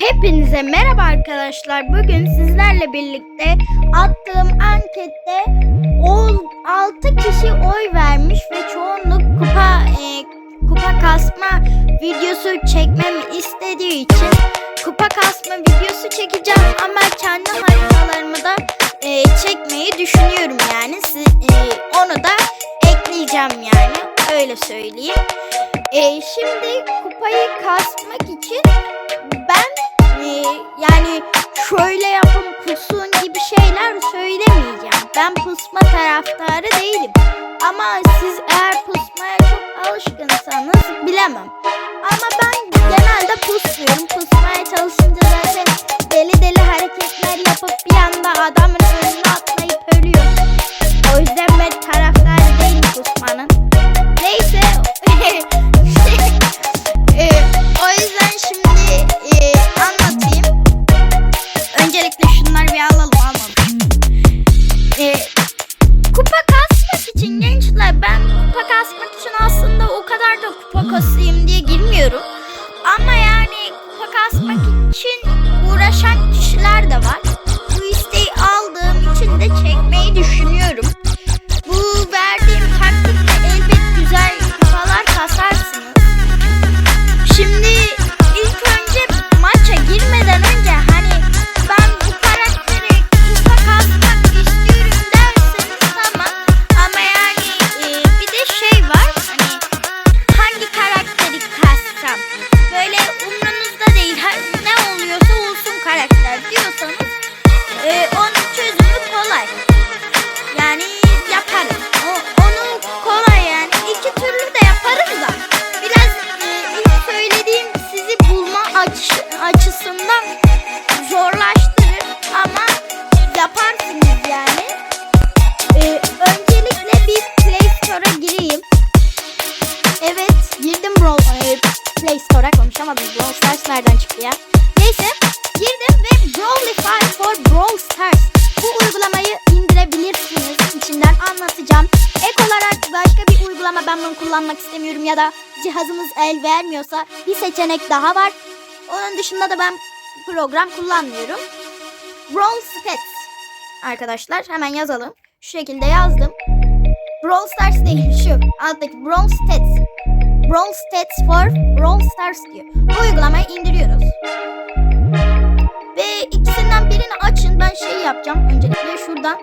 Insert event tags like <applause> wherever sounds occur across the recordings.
Hepinize merhaba arkadaşlar. Bugün sizlerle birlikte attığım ankette 6 kişi oy vermiş ve çoğunluk kupa e, kupa kasma videosu çekmemi istediği için kupa kasma videosu çekeceğim ama kendi haritalarımı da e, çekmeyi düşünüyorum yani. Siz, e, onu da ekleyeceğim yani. Öyle söyleyeyim. E, şimdi kupayı kasmak için ben yani şöyle yapın pusun gibi şeyler söylemeyeceğim. Ben pusma taraftarı değilim. Ama siz eğer pusmaya çok alışkınsanız bilemem. Ama ben genelde pusluyorum. Pusmaya çalışınca zaten deli deli hareketler yapıp bir anda adamın için uğraşan kişiler de var. Neyse girdim ve Brawlify for Brawl Stars. Bu uygulamayı indirebilirsiniz. İçinden anlatacağım. Ek olarak başka bir uygulama ben bunu kullanmak istemiyorum ya da cihazınız el vermiyorsa bir seçenek daha var. Onun dışında da ben program kullanmıyorum. Brawl Stats arkadaşlar hemen yazalım. Şu şekilde yazdım. Brawl Stars değil şu alttaki Brawl Stats. Brawl Stats for Brawl Stars diyor. Bu uygulamayı indiriyoruz. Ve ikisinden birini açın. Ben şey yapacağım. Öncelikle şuradan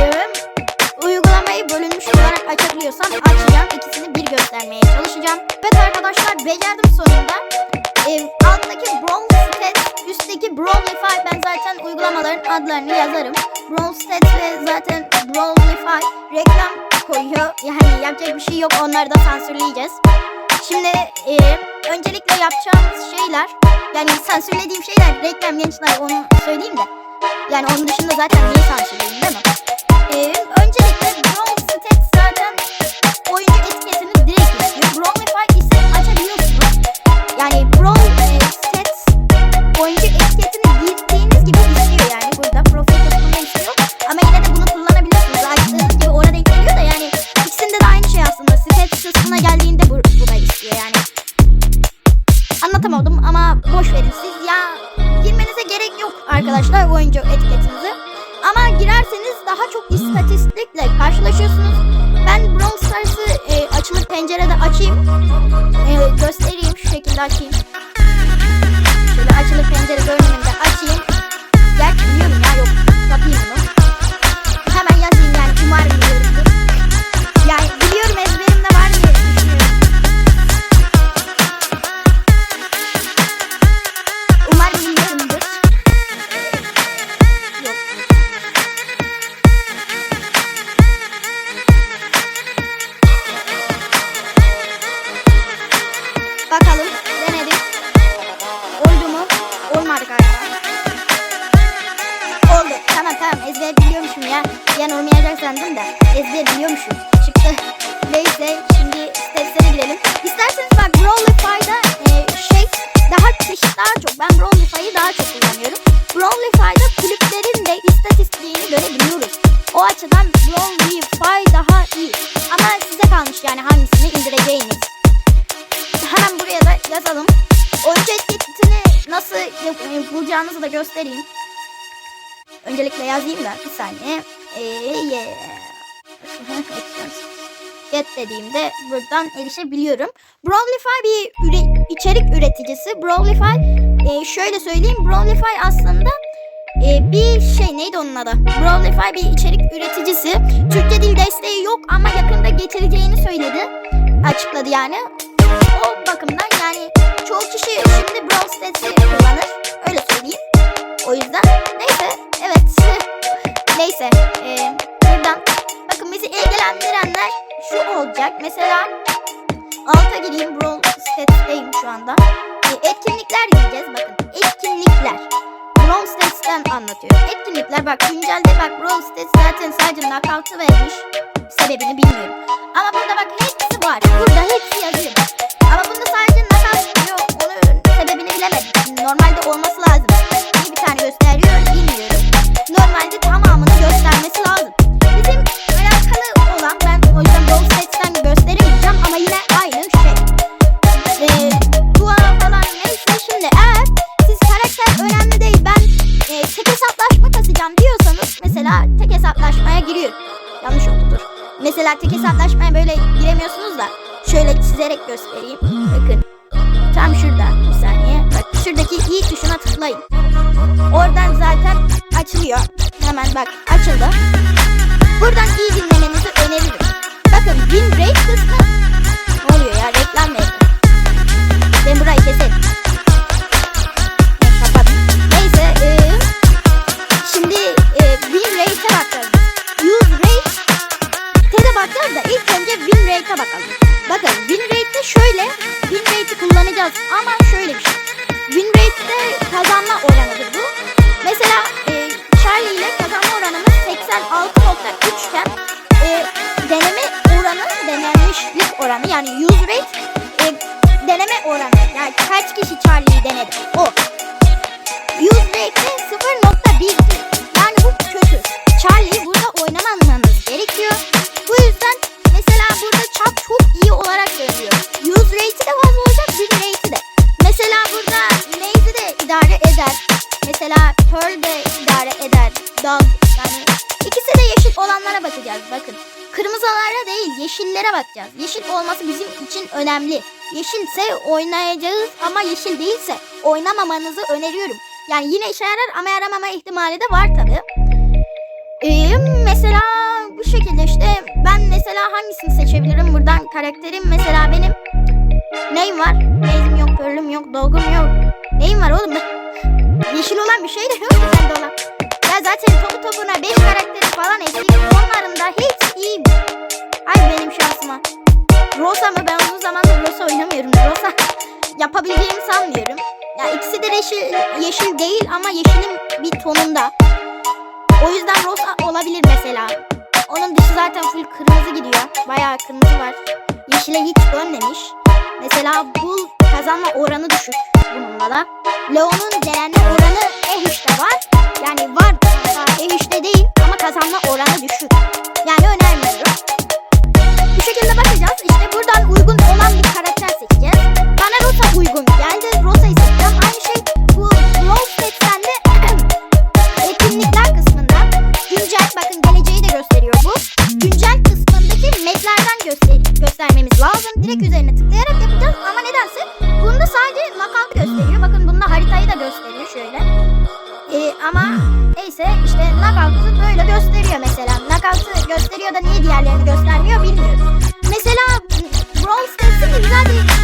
e, uygulamayı bölünmüş olarak açabiliyorsam açacağım. İkisini bir göstermeye çalışacağım. Evet arkadaşlar becerdim sonunda. E, alttaki Brawl Stats, üstteki Brawlify. Ben zaten uygulamaların adlarını yazarım. Brawl Stats ve zaten Brawlify reklam koyuyor. Yani yapacak bir şey yok. Onları da sansürleyeceğiz. Şimdi e, öncelikle yapacağımız şeyler yani sansürlediğim şeyler reklam gençler onu söyleyeyim de. Yani onun dışında zaten niye sansürleyeyim değil mi? E, öncelikle Brawl göstereyim Yani olmayacak sandım da ezber biliyormuşum. Çıktı. Neyse şimdi steps'e girelim. İsterseniz bak Brawlify'da e, şey daha kişi daha çok. Ben Brawlify'ı daha çok kullanıyorum. Brawlify'da kulüplerin de istatistiğini görebiliyoruz. O açıdan Brawlify daha iyi. Ama size kalmış yani hangisini indireceğiniz. Hemen buraya da yazalım. Oyuncu etiketini nasıl nasıl e, bulacağınızı da göstereyim. Öncelikle yazayım da bir saniye. Ee, yeah. <laughs> Get dediğimde buradan erişebiliyorum. Brawlify bir üre- içerik üreticisi. Brawlify e, şöyle söyleyeyim. Brawlify aslında e, bir şey neydi onun adı? Brawlify bir içerik üreticisi. Türkçe dil desteği yok ama yakında getireceğini söyledi. Açıkladı yani. O bakımdan yani çoğu kişi şimdi Brawl Stats'i kullanır. Öyle söyleyeyim. O yüzden neyse. <laughs> neyse. E, buradan bakın bizi ilgilendirenler şu olacak. Mesela alta gireyim. Brawl Stats'teyim şu anda. E, etkinlikler gireceğiz. Bakın etkinlikler. Brawl Stats'ten anlatıyor. Etkinlikler bak güncelde bak Brawl Stats zaten sadece knockout'u vermiş. Sebebini bilmiyorum. Ama burada bak hepsi var. Burada hepsi yazıyor. Ama bunda sadece knockout diyor. Onun sebebini bilemedim. Normalde olması lazım. Bir tane gösteriyor bilmiyorum. Normalde tamamını göstermesi lazım. Bizim alakalı olan ben o yüzden Brawl Stats'ten gösteremeyeceğim ama yine aynı şey. Ee, dua falan neyse şimdi eğer siz karakter önemli değil ben e, tek hesaplaşma kasacağım diyorsanız mesela tek hesaplaşmaya giriyor. Yanlış oldu dur. Mesela tek hesaplaşmaya böyle giremiyorsunuz da şöyle çizerek göstereyim. Bakın tam şurada bir saniye. Bak şuradaki i tuşuna tıklayın. Oradan zaten açılıyor. Hemen bak açıldı. Buradan iyi dinlemenizi öneririm. Bakın win rate kısmı yeşillere bakacağız. Yeşil olması bizim için önemli. Yeşilse oynayacağız ama yeşil değilse oynamamanızı öneriyorum. Yani yine işe yarar ama yaramama ihtimali de var tabi. Ee, mesela bu şekilde işte ben mesela hangisini seçebilirim buradan karakterim mesela benim neyim var? Neyim yok, pearl'üm yok, dog'um yok. Neyim var oğlum? <laughs> Yeşil olan bir şey de yok ki sende olan. Ya zaten topu topuna 5 karakteri falan eksik. Onların da Rosa mı? Ben uzun zamandır Rosa oynamıyorum. Rosa yapabileceğimi sanmıyorum. Ya ikisi de yeşil, yeşil değil ama yeşilin bir tonunda. O yüzden Rosa olabilir mesela. Onun dışı zaten full kırmızı gidiyor. Bayağı kırmızı var. Yeşile hiç dönmemiş. Mesela bu kazanma oranı düşük bununla da. Leon'un denenme oranı E3'te var. Yani var hatta E3'te değil ama kazanma oranı düşük. Yani önermiyorum. Bu şekilde bakacağız. Buradan uygun olan bir karakter seçeceğiz. Bana Rosa uygun geldi. Rosa'yı seçeceğim. Aynı şey bu Brawl Stats'ten de etkinlikler kısmında güncel bakın geleceği de gösteriyor bu. Güncel kısmındaki maplerden göster göstermemiz lazım. Direkt üzerine tıklayarak yapacağız ama nedense bunda sadece knockout gösteriyor. Bakın bunda haritayı da gösteriyor şöyle. Ee, ama neyse işte knockout'u böyle gösteriyor mesela. Knockout'u gösteriyor da niye diğerlerini göstermiyor bilmiyorum. Brawl Stats'ın da güzel bir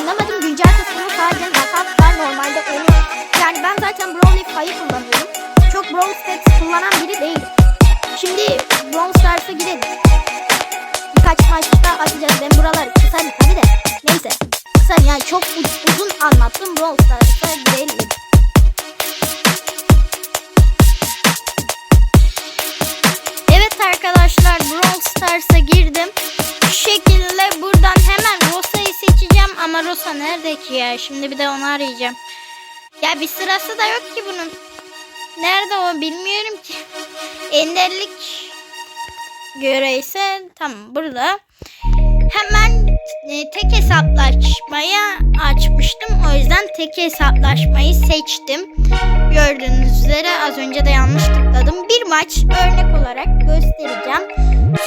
anlamadım güncel kısmını sadece nakaf var normalde onu. Yani ben zaten Brawl Fa'yı kullanıyorum. Çok Brawl Stars kullanan biri değilim. Şimdi Brawl Stars'a girelim. Birkaç maçta atacağız. Ben buraları kısarım hadi de. Neyse. Kısa yani çok uz uzun anlattım. Brawl Stars'a girelim. Evet arkadaşlar Brawl Stars'a girdim. Şu şekilde ya. Şimdi bir de onu arayacağım. Ya bir sırası da yok ki bunun. Nerede o bilmiyorum ki. Enderlik göre ise tamam burada. Hemen e, tek hesaplaşmaya açmıştım. O yüzden tek hesaplaşmayı seçtim. Gördüğünüz üzere az önce de yanlış tıkladım. Bir maç örnek olarak göstereceğim.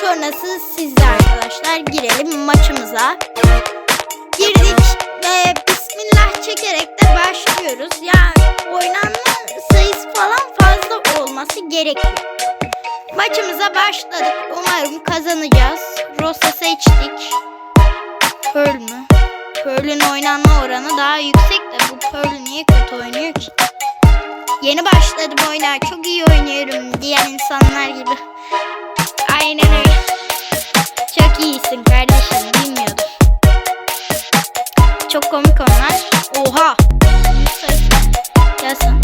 Sonrası sizde arkadaşlar. Girelim maçımıza. Girdik ve bismillah çekerek de başlıyoruz. Yani oynanma sayısı falan fazla olması gerekiyor. Maçımıza başladık. Umarım kazanacağız. Rosa seçtik. Pearl mü? Pearl'ün oynanma oranı daha yüksek de bu Pearl niye kötü oynuyor ki? Yeni başladım oyuna. Çok iyi oynuyorum diyen insanlar gibi. Aynen öyle. Çok iyisin kardeşim. Bilmiyordum. Çok komik onlar. Oha. Gel sen.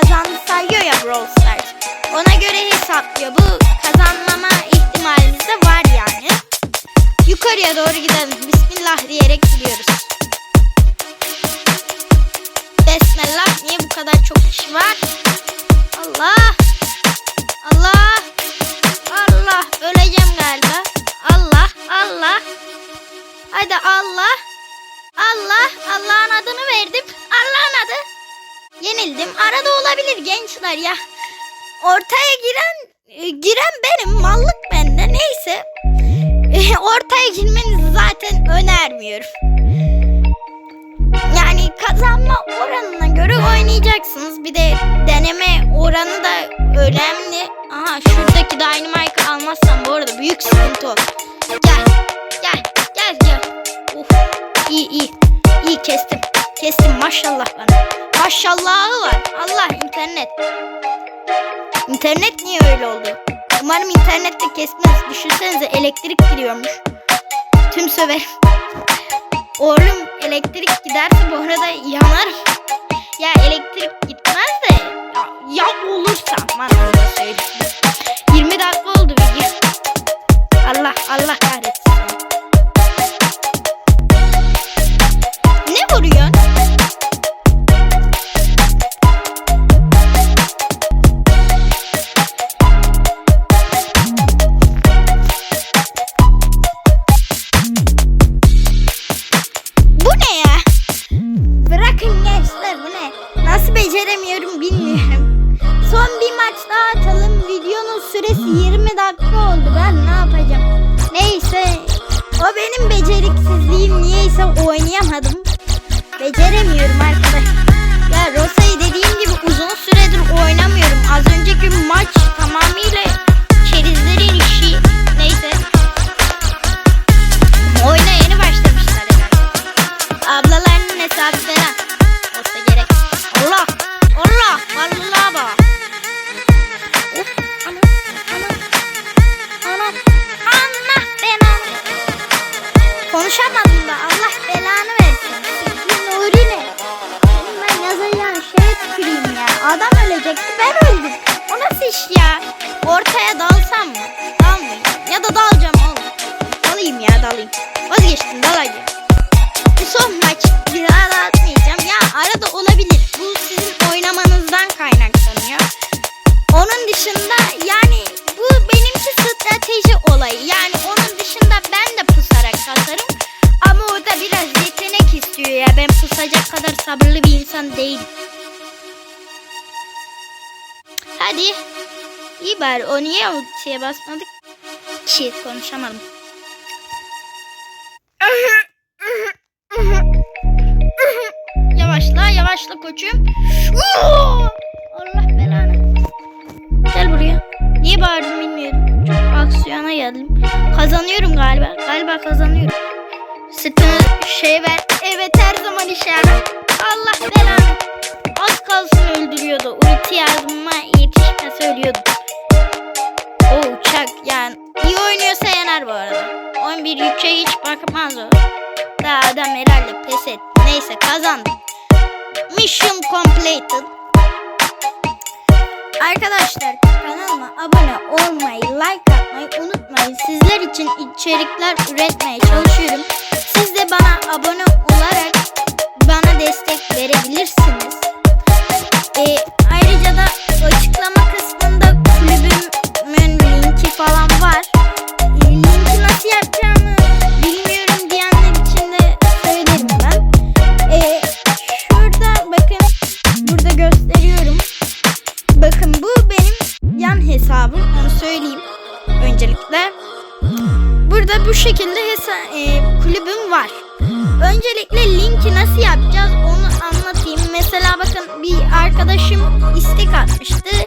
kazandı sayıyor ya Brawl Stars. Ona göre hesaplıyor. Bu kazanmama ihtimalimiz de var yani. Yukarıya doğru gidelim. Bismillah diyerek gidiyoruz. Besmellah niye bu kadar çok kişi var? Allah! Allah! Allah! Öleceğim galiba. Allah! Allah! Hadi Allah! Allah! Allah'ın adını verdim. Allah'ın adı. Yenildim. Arada olabilir gençler ya. Ortaya giren e, giren benim. Mallık bende. Neyse. E, Ortaya girmenizi zaten önermiyorum. Yani kazanma oranına göre oynayacaksınız. Bir de deneme oranı da önemli. Aha şuradaki Dynamite almazsam bu arada büyük sıkıntı o. Gel. Gel. Gel gel. Uf. İyi iyi. İyi kestim. Kestim maşallah bana. Maşallahı var. Allah internet. İnternet niye öyle oldu? Umarım internette kesmez. Düşünsenize elektrik gidiyormuş. Tüm söverim. <laughs> Oğlum elektrik giderse bu arada yanarım. Ya elektrik gitmez de ya, ya olursa aman Allah söyleyeyim. 20 dakika oldu video. Allah Allah kahretsin. Ne vuruyorsun? Beceremiyorum bilmiyorum. Son bir maç daha atalım. Videonun süresi 20 dakika oldu. Ben ne yapacağım? Neyse. O benim beceriksizliğim. Niyeyse oynayamadım. Beceremiyorum arkadaşlar. Ya Rosa'yı dediğim gibi uzun süredir oynamıyorum. Az önceki maç tamamıyla olayı. Yani onun dışında ben de pusarak kasarım. Ama orada biraz yetenek istiyor ya. Ben pusacak kadar sabırlı bir insan değilim. Hadi. İyi bari o niye ultiye basmadık ki konuşamadım. Yavaşla yavaşla koçum. Allah belanı. Gel buraya. Niye bağırdım bilmiyorum. Aksiyona geldim. Kazanıyorum galiba. Galiba kazanıyorum. Sırtını şey ver. Evet her zaman işe yarar. Allah belanı. Az kalsın öldürüyordu. Ulti yardımıma yetişmese ölüyordu. O uçak yani. iyi oynuyorsa yener bu arada. 11 yüke hiç bakmaz o. Daha adam herhalde pes etti. Neyse kazandık. Mission completed. Arkadaşlar kanalıma abone olmayı, like atmayı unutmayın. Sizler için içerikler üretmeye çalışıyorum. Siz de bana abone olarak istek